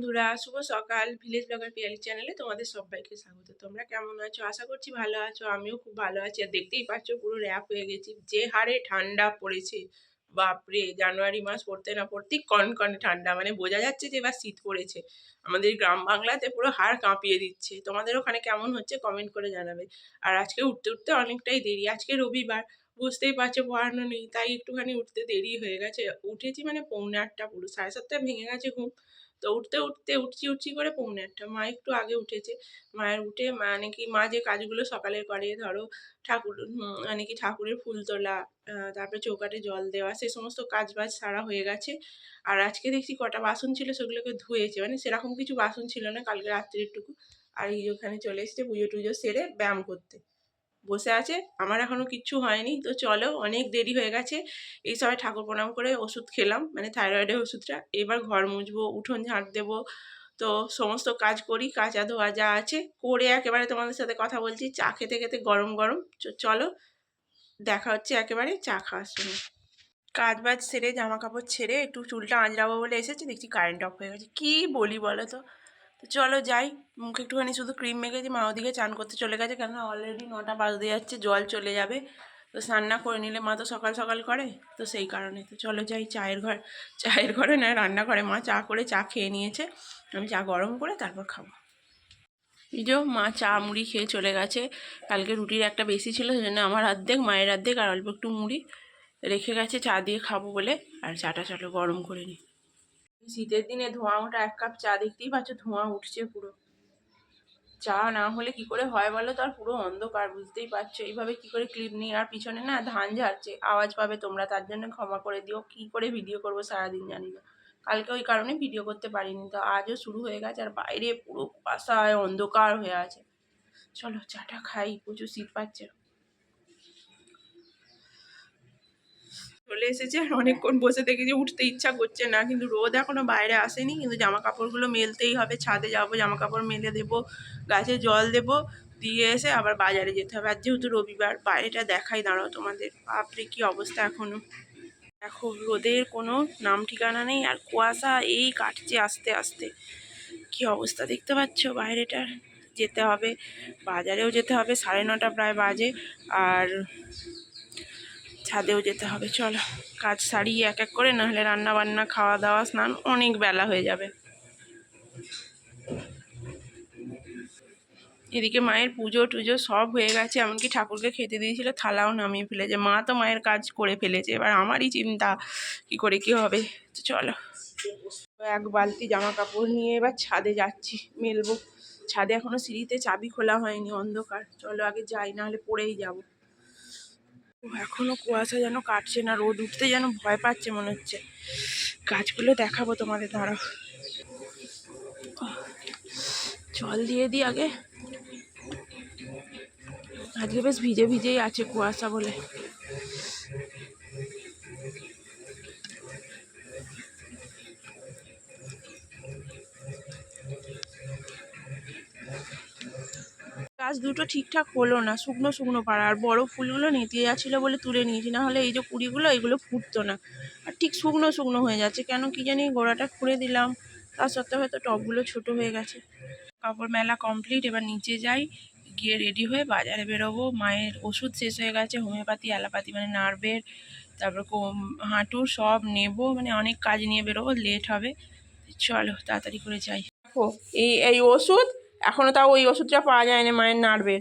বন্ধুরা, শুভ সকাল। Village blogger Piyali চ্যানেলে তোমাদের সবাইকে স্বাগত। তোমরা কেমন আছো? আশা করছি ভালো আছো। আমিও খুব ভালো আছি। আর দেখতেই পাচ্ছ, পুরো র্যাপ হয়ে গেছি। যে হারে ঠান্ডা পড়েছে, বাপরে! জানুয়ারি মাস পড়তে না পড়তেই কনকনে ঠান্ডা। মানে বোঝা যাচ্ছে যে এবার শীত পড়েছে। আমাদের গ্রাম বাংলাতে পুরো হাড় কাঁপিয়ে দিচ্ছে। তোমাদের ওখানে কেমন হচ্ছে কমেন্ট করে জানাবে। আর আজকে উঠতে উঠতে অনেকটাই দেরি। আজকে রবিবার, বুঝতেই পারছ পড়ানো নেই। তাই একটুখানি উঠতে দেরি হয়ে গেছে। উঠেছি মানে পৌনে আটটা পুরো। সাড়ে সাতটায় ভেঙে গেছে ঘুম। তো উঠতে উঠতে, উঠছি উঠছি করে পৌনে আটটা। মা একটু আগে উঠেছে। মায়ের উঠে মানে কি মা যে কাজগুলো সকালে করে, ধরো ঠাকুর মানে কি ঠাকুরের ফুল তোলা তারপরে চৌকাটে জল দেওয়া, সে সমস্ত কাজ বাজ সারা হয়ে গেছে। আর আজকে দেখছি কটা বাসন ছিল, সেগুলোকে ধুয়েছে। মানে সেরকম কিছু বাসন ছিল না কালকে রাত্রিরটুকু। আর এই ওখানে চলে এসছে পুজো টুজো সেরে ব্যায়াম করতে। বসে আছে। আমার এখনও কিচ্ছু হয়নি। তো চলো, অনেক দেরি হয়ে গেছে। এই সবাই ঠাকুর প্রণাম করে ওষুধ খেলাম মানে থাইরয়েডের ওষুধটা। এবার ঘর মুছবো, উঠোন ঝাঁট দেবো। তো সমস্ত কাজ করি, কাঁচা ধোয়া যা আছে, করে একেবারে তোমাদের সাথে কথা বলছি। চা খেতে খেতে গরম গরম। চলো, দেখা হচ্ছে একেবারে চা খাওয়ার সময়। কাজ বাজ সেরে জামা কাপড় ছেড়ে একটু চুলটা আঁচড়াবো বলে এসেছে। দেখছি কারেন্ট অফ হয়ে গেছে। কী বলি বলো তো? তো চলো যাই। মুখে একটুখানি শুধু ক্রিম মেখেছি, মা ওদিকে চান করতে চলে গেছে কেন অলরেডি নটা বাজতে যাচ্ছে, জল চলে যাবে। তো স্নান না করে নিলে মা তো সকাল সকাল করে, তো সেই কারণে। তো চলো যাই, চায়ের ঘর, চায়ের ঘরে না রান্নাঘরে মা চা করে, চা খেয়ে নিয়েছে। আমি চা গরম করে তারপর খাব। এই যে মা চা মুড়ি খেয়ে চলে গেছে। কালকে রুটির একটা বেশি ছিল সেজন্য আমার অর্ধেক, মায়ের অর্ধেক, আর অল্প একটু মুড়ি রেখে গেছে, চা দিয়ে খাব বলে। আর চাটা চলো গরম করে নিই শীতের দিনে ধোঁয়া ওঠা এক কাপ চা দেখতেই পাচ্ছ, ধোঁয়া উঠছে পুরো। চা না হলে কি করে হয় বলো তো? আর পুরো অন্ধকার, বুঝতেই পারছ। এইভাবে কি করে ক্লিপ নিই আর পিছনে না ধান ঝাড়ছে, আওয়াজ পাবে তোমরা, তার জন্য ক্ষমা করে দিও। কি করে ভিডিও করব সারাদিন জানি না। কালকে ওই কারণে ভিডিও করতে পারিনি, তো আজও শুরু হয়ে গেছে আর বাইরে পুরো কুয়াশায় অন্ধকার হয়ে আছে। চলো চাটা খাই, প্রচুর শীত পাচ্ছে। চলে এসেছে আর অনেকক্ষণ বসে দেখেছি উঠতে ইচ্ছা করছে না। কিন্তু রোদ এখনও বাইরে আসেনি, কিন্তু জামা কাপড়গুলো মেলতেই হবে। ছাদে যাব জামা কাপড় মেলে দেবো, গাছে জল দেবো, দিয়ে এসে আবার বাজারে যেতে হবে। আর যেহেতু রবিবার, বাইরেটা দেখাই, দাঁড়াও তোমাদের। বাপরে, কি অবস্থা এখনও? দেখো, রোদের কোনো নাম ঠিকানা নেই আর কুয়াশা এই কাটছে আস্তে আস্তে। কি অবস্থা দেখতে পাচ্ছ? বাইরেটার যেতে হবে, বাজারেও যেতে হবে। সাড়ে নটা প্রায় বাজে। আর ছাদেও যেতে হবে, চলো। কাজ সারিয়ে এক এক করে, নাহলে রান্না বান্না খাওয়া দাওয়া স্নান অনেক বেলা হয়ে যাবে। এদিকে মায়ের পুজো টুজো সব হয়ে গেছে, এমনকি ঠাকুরকে খেতে দিয়েছিল, থালাও নামিয়ে ফেলেছে। মা তো মায়ের কাজ করে ফেলেছে, এবার আমারই চিন্তা, কি করে কি হবে? চলো। এক বালতি জামা কাপড় নিয়ে এবার ছাদে যাচ্ছি, মেলবো। ছাদে এখনও সিঁড়িতে চাবি খোলা হয়নি, অন্ধকার। চলো আগে যাই, নাহলে পড়েই যাব। এখনও কুয়াশা যেন কাটছে না, রোদ উঠতে যেন ভয় পাচ্ছে মনে হচ্ছে। গাছগুলো দেখাবো তোমাদের, দাঁড়াও। জল দিয়ে দিই আগে। আজকে বেশ ভিজে ভিজেই আছে কুয়াশা বলে। গাছ দুটো ঠিকঠাক হলো না, শুকনো শুকনো পাড়া, আর বড় ফুলগুলো নেতিয়ে যাচ্ছিল বলে তুলে নিয়েছি, না হলে এই যে কুড়িগুলো, এগুলো ফুটতো না। আর ঠিক শুকনো শুকনো হয়ে যাচ্ছে, কেন কি জানি গোড়াটা খুঁড়ে দিলাম, তা সত্ত্বেও হয়তো টবগুলো ছোট হয়ে গেছে। কাপড় মেলা কমপ্লিট এবার নিচে যাই, গিয়ে রেডি হয়ে বাজারে বেরোবো, মায়ের ওষুধ শেষ হয়ে গেছে, হোমিওপ্যাথি, অ্যালোপ্যাথি মানে নার্ভের, তারপর হাঁটুর সব নেব মানে অনেক কাজ নিয়ে বেরোবো লেট হবে, চলো তাড়াতাড়ি করে যাই। এই এই ওষুধ এখনও তাও ওই ওষুধটা পাওয়া যায় না মায়ের নার্ভের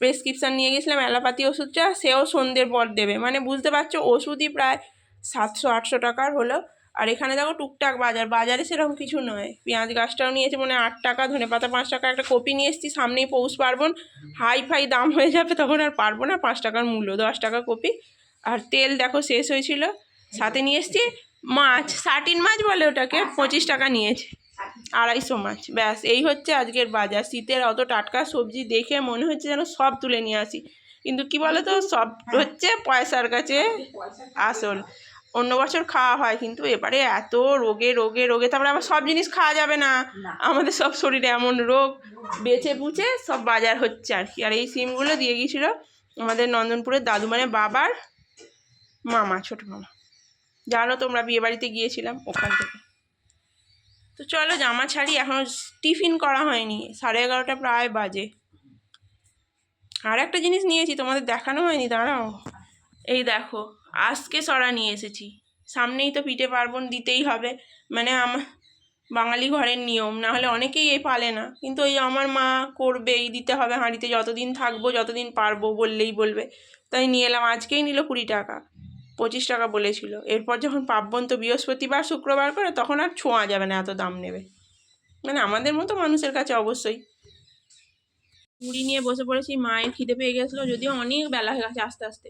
প্রেসক্রিপশান নিয়ে গেছিলাম, অ্যালোপ্যাথি ওষুধটা, সেও সন্ধ্যের পর দেবে। মানে বুঝতে পারছ, ওষুধই প্রায় সাতশো, আটশো টাকার হলো। আর এখানে দেখো টুকটাক বাজার, বাজারে সেরকম কিছু নয়। পেঁয়াজ গাছটাও নিয়েছে মানে আট টাকা, ধনে পাতা পাঁচ টাকা, একটা কপি নিয়ে এসেছি, সামনেই পৌষ পার্বণ। হাই ফাই দাম হয়ে যাবে তখন আর পারব না, পাঁচ টাকার মূল্য, দশ টাকা কপি। আর তেল দেখো শেষ হয়েছিল। সাথে নিয়ে এসেছি মাছ, সাটিন মাছ বলে ওটাকে, পঁচিশ টাকা নিয়েছে। আড়াইশো মাছ। ব্যাস এই হচ্ছে আজকের বাজার। শীতের অত টাটকা সবজি দেখে মনে হচ্ছে যেন সব তুলে নিয়ে আসি। কিন্তু কি বলো তো সব হচ্ছে পয়সার কাছে আসল। অন্য বছর খাওয়া হয় কিন্তু এবারে এত রোগে রোগে রোগে তারপরে আবার সব জিনিস খাওয়া যাবে না। আমাদের সব শরীরে এমন রোগ বেছে বুঝে সব বাজার হচ্ছে আর কি। আর এই সিমগুলো দিয়ে গিয়েছিল আমাদের নন্দনপুরের দাদু মানে বাবার মামা ছোট মামা। জানো তোমরা বিয়ে বাড়িতে গিয়েছিলাম ওখান থেকে। তো চলো জামা ছাড়ি এখনও টিফিন করা হয়নি, সাড়ে এগারোটা প্রায় বাজে। আর একটা জিনিস নিয়েছি, তোমাদের দেখানো হয়নি, দাঁড়াও। এই দেখো, আজকে সরা নিয়ে এসেছি। সামনেই তো পিঠে পার্বণ দিতেই হবে মানে আমার বাঙালি ঘরের নিয়ম না হলে অনেকেই এ পালে না। কিন্তু ওই আমার মা করবেই দিতে হবে হাঁড়িতে, যতদিন থাকব, যতদিন পারব বললেই বলবে। তাই নিয়ে এলাম, আজকেই নিল কুড়ি টাকা। পঁচিশ টাকা বলেছিল। এরপর যখন পার্বণ তো বৃহস্পতিবার, শুক্রবার করে, তখন আর ছোঁয়া যাবে না এত দাম নেবে। মানে আমাদের মতো মানুষের কাছে অবশ্যই। মুড়ি নিয়ে বসে পড়েছি, মায়ের খিদে পেয়ে গেছিল, যদিও অনেক বেলা হয়ে গেছে আস্তে আস্তে।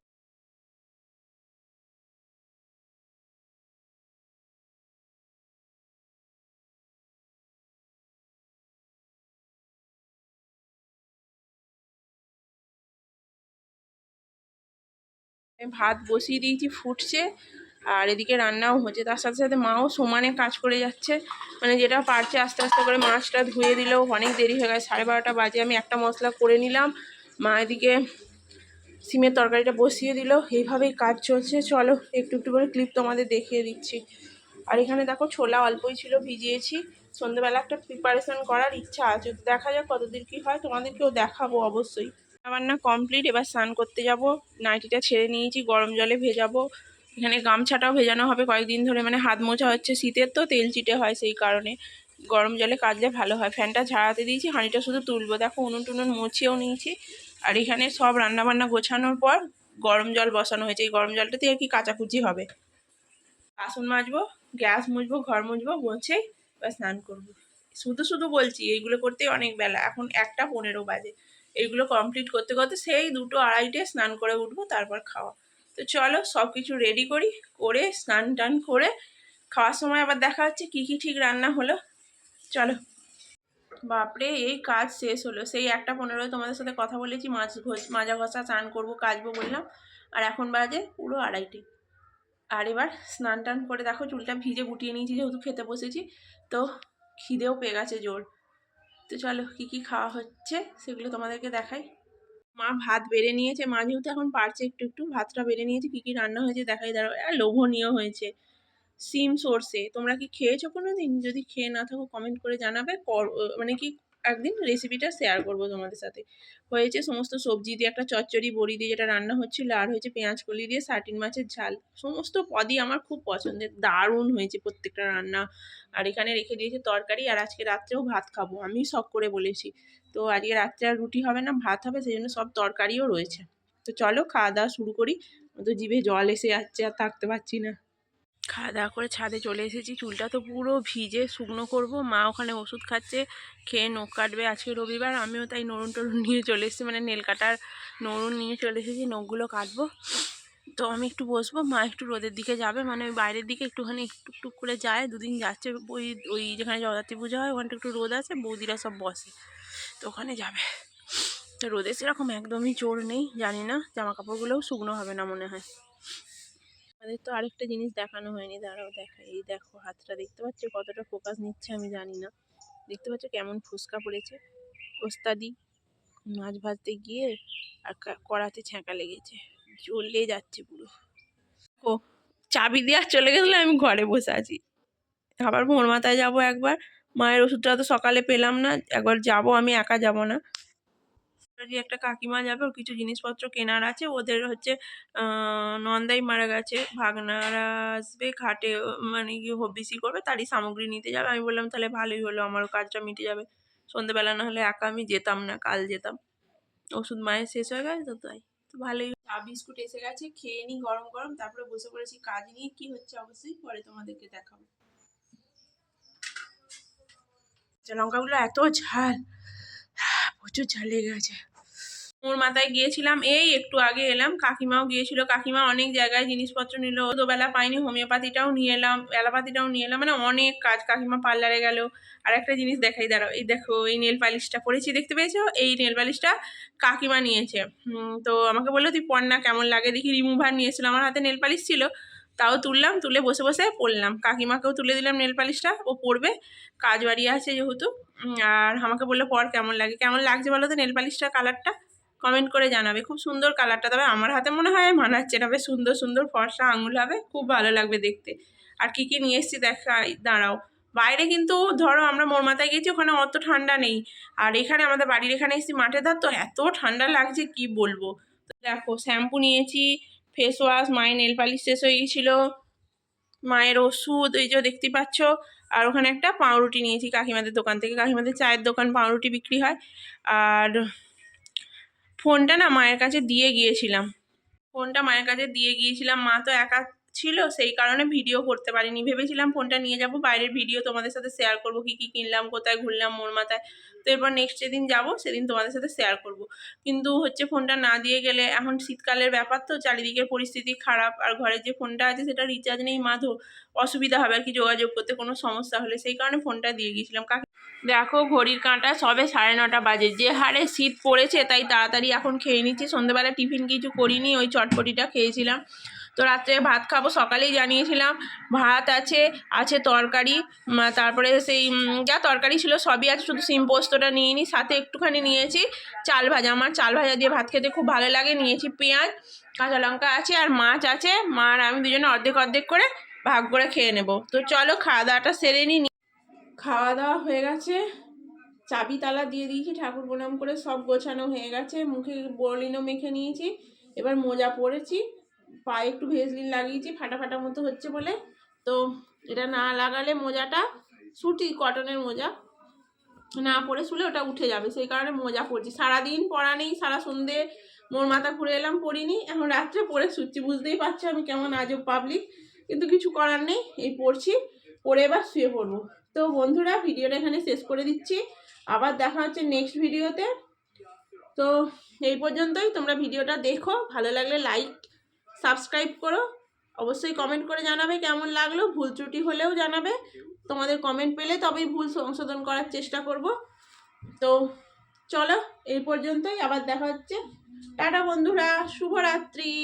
আমি ভাত বসিয়ে দিয়েছি, ফুটছে আর এদিকে রান্নাও হচ্ছে। তার সাথে সাথে মাও সমানে কাজ করে যাচ্ছে। মানে যেটা পারছে আস্তে আস্তে করে মাছটা ধুয়ে দিলেও অনেক দেরি হয়ে গেছে। সাড়ে বারোটা বাজে, আমি একটা মশলা করে নিলাম। মা এদিকে সিমের তরকারিটা বসিয়ে দিল। এইভাবেই কাজ চলছে। চলো, একটু একটু করে ক্লিপ তোমাদের দেখিয়ে দিচ্ছি। আর এখানে দেখো ছোলা অল্পই ছিল, ভিজিয়েছি। সন্ধ্যেবেলা একটা প্রিপারেশন করার ইচ্ছা আছে। দেখা যাক কতদূর কী হয়। তোমাদেরকেও দেখাবো অবশ্যই। রান্না কমপ্লিট এবার স্নান করতে যাব, নাইটিটা ছেড়ে নিয়েছি, গরম জলে ভেজাবো। এখানে গামছাটাও ভেজানো হবে কয়েকদিন ধরে মানে হাত মোছা হচ্ছে শীতের তো, তেল চিটে হয় সেই কারণে। গরম জলে কাচলে ভালো হয়। ফ্যানটা ঝাড়াতে দিয়েছি, হাঁড়িটা শুধু তুলবো। দেখো, উনুন টুনুন মুছিয়েও নিয়েছি। আর এখানে সব রান্নাবান্না গোছানোর পর গরম জল বসানো হয়েছে। এই গরম জলটাতে আর কি কাচাকুচি হবে। বাসন মাজবো, গ্যাস মুছবো, ঘর মুছবো, মুছে এবার স্নান করব। শুধু শুধু বলছি, এইগুলো করতেই অনেক বেলা। এখন একটা পনেরো বাজে। এইগুলো কমপ্লিট করতে করতে সেই দুটো আড়াইটে স্নান করে উঠবো, তারপর খাওয়া। তো চলো সব কিছু রেডি করি, করে স্নান টান করে খাওয়ার সময় আবার দেখা হচ্ছে কী কী ঠিক রান্না হলো। চলো। বাপরে, এই কাজ শেষ হলো। সেই একটা পনেরো তোমাদের সাথে কথা বলেছি, মাছ ঘষ, মাজা ঘষা, স্নান করব, কাচবো বললাম। আর এখন বাজে পুরো আড়াইটে। আর এবার স্নান টান করে দেখো চুলটা ভিজে গুটিয়ে নিয়েছি, যেহেতু খেতে বসেছি, তো খিদেও পেয়ে গেছে জোর। তো চলো কী কী খাওয়া হচ্ছে সেগুলো তোমাদেরকে দেখাই। মা ভাত বেড়ে নিয়েছে, মা যেহেতু এখন পারছে একটু একটু, ভাতটা বেড়ে নিয়েছে, কী কী রান্না হয়েছে দেখাই, দাঁড়াও আর লোভনীয় হয়েছে। সিম সর্ষে, তোমরা কি খেয়েছো কোনো দিন যদি খেয়ে না থাকো কমেন্ট করে জানাবে মানে কি একদিন রেসিপিটা শেয়ার করব তোমাদের সাথে। হয়েছে সমস্ত সবজি দিয়ে একটা চচ্চড়ি, বড়ি দিয়ে যেটা রান্না হচ্ছিল, আর হয়েছে পেঁয়াজ কলি দিয়ে সাটিন মাছের ঝাল। সমস্ত পদই আমার খুব পছন্দের, দারুণ হয়েছে প্রত্যেকটা রান্না। আর এখানে রেখে দিয়েছে তরকারি, আর আজকে রাত্রেও ভাত খাব, আমি শখ করে বলেছি। তো আজকে রাত্রে আর রুটি হবে না, ভাত হবে, সেই জন্য সব তরকারিও রয়েছে। তো চলো খাওয়া দাওয়া শুরু করি তো জিভে জল এসে যাচ্ছে, আর থাকতে পারছি না। খাওয়া দাওয়া করে ছাদে চলে এসেছি। চুলটা তো পুরো ভিজে শুকনো করব। মা ওখানে ওষুধ খাচ্ছে, খেয়ে নখ কাটবে আজকে রবিবার। আমিও তাই নরুন টরুন নিয়ে চলে এসেছি মানে নেল কাটার নরুন নিয়ে চলে এসেছি, নখগুলো কাটবো। তো আমি একটু বসবো, মা একটু রোদের দিকে যাবে মানে ওই বাইরের দিকে একটুখানি একটু টুক করে যায়। দুদিন যাচ্ছে ওই ওই যেখানে জগদ্ধাত্রী পুজো হয়, ওখানটা একটু রোদ আছে, বৌদিরা সব বসে, তো ওখানে যাবে। তো রোদে সেরকম একদমই জোর নেই, জানি না জামা কাপড়গুলোও শুকনো হবে না মনে হয়। আমাদের তো আরেকটা জিনিস দেখানো হয়নি, দাঁড়াও দেখা এই দেখো, হাতটা দেখতে পাচ্ছ কতটা ফোকাস নিচ্ছে আমি জানি না। দেখতে পাচ্ছ কেমন ফুসকা পড়েছে? ওস্তাদি, মাছ ভাজতে গিয়ে আর কড়াতে ছ্যাঁকা লেগেছে। জ্বলে যাচ্ছে পুরো। ও, চাবি দিয়ে চলে গেলে আমি ঘরে বসে আছি। আবার ভোর মাথায় যাব একবার। মায়ের ওষুধটা তো সকালে পেলাম না, একবার যাব আমি, একা যাব না। একটা কাকিমা যাবে, ওর কিছু জিনিসপত্র কেনার আছে, ওদের হচ্ছে নন্দাই মারা গেছে, ভাগনারা আসবে, ঘাটে মানে কি হবিসি করবে, তারই সামগ্রী নিতে যাবে। আমি বললাম, তাহলে ভালোই হলো আমারও কাজটা মিটে যাবে। সন্ধেবেলা না হলে একা আমি যেতাম না, কাল যেতাম। ওষুধ মায়ের শেষ হয়ে গেছে তো তাই, তো ভালোই চা, বিস্কুট এসে গেছে, খেয়ে নিই গরম গরম, তারপরে বসে পড়েছি। কাজ নিয়ে কি হচ্ছে অবশ্যই পরে তোমাদেরকে দেখাবো। লঙ্কাগুলো এত ঝাল, প্রচুর ঝাল লেগে গেছে। ওর মাথায় গিয়েছিলাম, এই একটু আগে এলাম, কাকিমাও গিয়েছিল, কাকিমা অনেক জায়গায় জিনিসপত্র নিল দুবেলা পাইনি হোমিওপ্যাথিটাও নিয়ে এলাম, অ্যালোপ্যাথিটাও নিয়ে এলাম মানে অনেক কাজ, কাকিমা পার্লারে গেল। আর একটা জিনিস দেখাই, দাঁড়াও, এই দেখো, এই নেল পালিশটা পরেছি, দেখতে পেয়েছ? এই নেল পালিশটা কাকিমা নিয়েছে। তো আমাকে বলল, তুই পড় না, কেমন লাগে? দেখি রিমুভার নিয়েছিল, আমার হাতে নেল পালিশ ছিল, তাও তুললাম, তুলে বসে বসে পড়লাম। কাকিমাকেও তুলে দিলাম নেল পালিশটা ও পড়বে কাজ বাড়ি আছে যেহেতু আর আমাকে বলল, পর কেমন লাগে? কেমন লাগছে বলো তো নেল পালিশটা কালারটা কমেন্ট করে জানাবে। খুব সুন্দর কালারটা তবে আমার হাতে মনে হয় মানাচ্ছে না। সুন্দর সুন্দর ফর্সা আঙুল হবে। খুব ভালো লাগবে দেখতে। আর কি কি নিয়ে এসেছি দেখা দাঁড়াও। বাইরে কিন্তু ধরো আমরা মোর মাথায় গেছি ওখানে অত ঠান্ডা নেই। আর এখানে আমাদের বাড়ির এখানে এসেছি মাঠে ধার তো এত ঠান্ডা লাগছে, কি বলব? দেখো, শ্যাম্পু নিয়েছি ফেস ওয়াশ মায়ের নেল পালিশ শেষ হয়ে গেছিল মায়ের ওষুধ, এই যে দেখতে পাচ্ছ। আর ওখানে একটা পাউরুটি নিয়েছি, কাকিমাদের দোকান থেকে। কাকিমাদের চায়ের দোকান পাউরুটি বিক্রি হয়। আর ফোনটা না মায়ের কাছে দিয়ে গিয়েছিলাম। ফোনটা মায়ের কাছে দিয়ে গিয়েছিলাম। মা তো একা ছিল, সেই কারণে ভিডিও করতে পারিনি। ভেবেছিলাম ফোনটা নিয়ে যাব, বাইরের ভিডিও তোমাদের সাথে শেয়ার করব, কী কী কিনলাম, কোথায় ঘুরলাম, মোর মাথায়। তো এরপর নেক্সট যেদিন যাব, সেদিন তোমাদের সাথে শেয়ার করব। কিন্তু হচ্ছে ফোনটা না দিয়ে গেলে, এখন শীতকালের ব্যাপার তো, চারিদিকের পরিস্থিতি খারাপ, আর ঘরের যে ফোনটা আছে, সেটা রিচার্জ নেই মাধো অসুবিধা হবে, আর কি যোগাযোগ করতে কোনো সমস্যা হলে, সেই কারণে ফোনটা দিয়ে গিয়েছিলাম। কাকে দেখো ঘড়ির কাঁটা সবে সাড়ে নটা বাজে। যে হারে শীত পড়েছে তাই তাড়াতাড়ি এখন খেয়ে নিচ্ছি। সন্ধ্যেবেলা টিফিন কিছু করিনি, ওই চটপটিটা খেয়েছিলাম। তো রাত্রে ভাত খাব সকালেই জানিয়েছিলাম। ভাত আছে আছে তরকারি তারপরে সেই যা তরকারি ছিল সবই আছে, শুধু সিম পোস্তটা নিয়ে নিই সাথে একটুখানি নিয়েছি চাল ভাজা। আমার চাল ভাজা দিয়ে ভাত খেতে খুব ভালো লাগে। নিয়েছি পেঁয়াজ, কাঁচা লঙ্কা আছে আর মাছ আছে। মা আর আমি দুজনে অর্ধেক অর্ধেক করে ভাগ করে খেয়ে নেব। তো চলো খাওয়া দাওয়াটা সেরে নিই খাওয়া দাওয়া হয়ে গেছে। চাবি তালা দিয়ে দিয়েছি, ঠাকুর প্রণাম করে সব গোছানো হয়ে গেছে। মুখে বরলিনও মেখে নিয়েছি, এবার মোজা পরেছি, পায়ে একটু ভেজলিন লাগিয়েছি ফাটা ফাটা মতো হচ্ছে বলে। তো এটা না লাগালে মোজাটা সুতি, কটনের মোজা। না পরে শুলে ওটা উঠে যাবে, সেই কারণে মোজা পরছি। সারাদিন পরা নেই, সারা সন্ধে মোর মাথা ঘুরে এলাম পরিনি এখন রাত্রে পরে শুচ্ছি, বুঝতেই পারছ আমি কেমন আজব পাবলিক কিন্তু কিছু করার নেই, এই পড়ছি, পরে এবার শুয়ে পড়ব। তো বন্ধুরা, ভিডিওটা এখানে শেষ করে দিচ্ছি। আবার দেখা হচ্ছে নেক্সট ভিডিওতে। তো এই পর্যন্তই, তোমরা ভিডিওটা দেখো। ভালো লাগলে লাইক সাবস্ক্রাইব করো। অবশ্যই কমেন্ট করে জানাবে কেমন লাগল। ভুল ত্রুটি হলেও জানাবে। তোমাদের কমেন্ট পেলে তবেই ভুল সংশোধন করার চেষ্টা করব। তো চলো, এই পর্যন্তই। আবার দেখা হচ্ছে। টাটা বন্ধুরা, শুভরাত্রি।